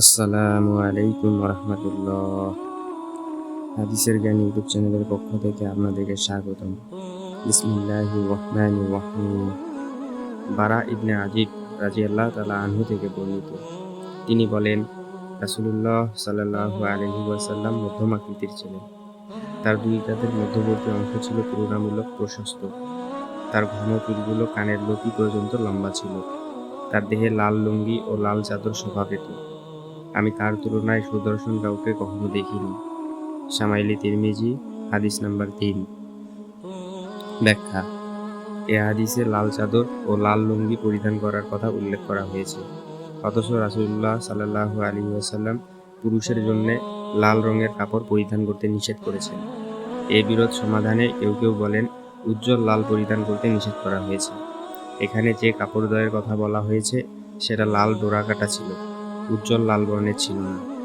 আসসালামু আলাইকুম রহমতুল্লাহ। হাদিসের জ্ঞান ইউটিউব চ্যানেলের পক্ষ থেকে আপনাদেরকে স্বাগতম। বিসমিল্লাহ বারা ইবনে আজিব রাজি আল্লাহ তালা আনহু থেকে বর্ণিত। তিনি বলেন, রাসুলুল্লাহ সাল্লাহ আলহি ওয়াসাল্লাম মধ্যম আকৃতির ছিলেন। তার দুই কাঁধের মধ্যবর্তী অংশ ছিল তুলনামূলক প্রশস্ত। তার ঘন কানের লতি পর্যন্ত লম্বা ছিল। তার দেহে লাল লুঙ্গি ও লাল চাদর শোভা পেত আমি তার তুলনায় সুদর্শন কাউকে কখনো দেখিনি। সামাইলি তিরমিজি, হাদিস নাম্বার তিন। ব্যাখ্যা। এ হাদিসে লাল চাদর ও লাল লুঙ্গি পরিধান করার কথা উল্লেখ করা হয়েছে। অথচ রাসুল্লাহ সাল্লাহ আলী আসাল্লাম পুরুষের জন্য লাল রঙের কাপড় পরিধান করতে নিষেধ করেছেন। এই বিরোধ সমাধানে কেউ কেউ বলেন, উজ্জ্বল লাল পরিধান করতে নিষেধ করা হয়েছে। এখানে যে কাপড় দ্বয়ের কথা বলা হয়েছে, সেটা লাল ডোরাকাটা ছিল। উজ্জ্বল লাল বর্ণের ছিল না।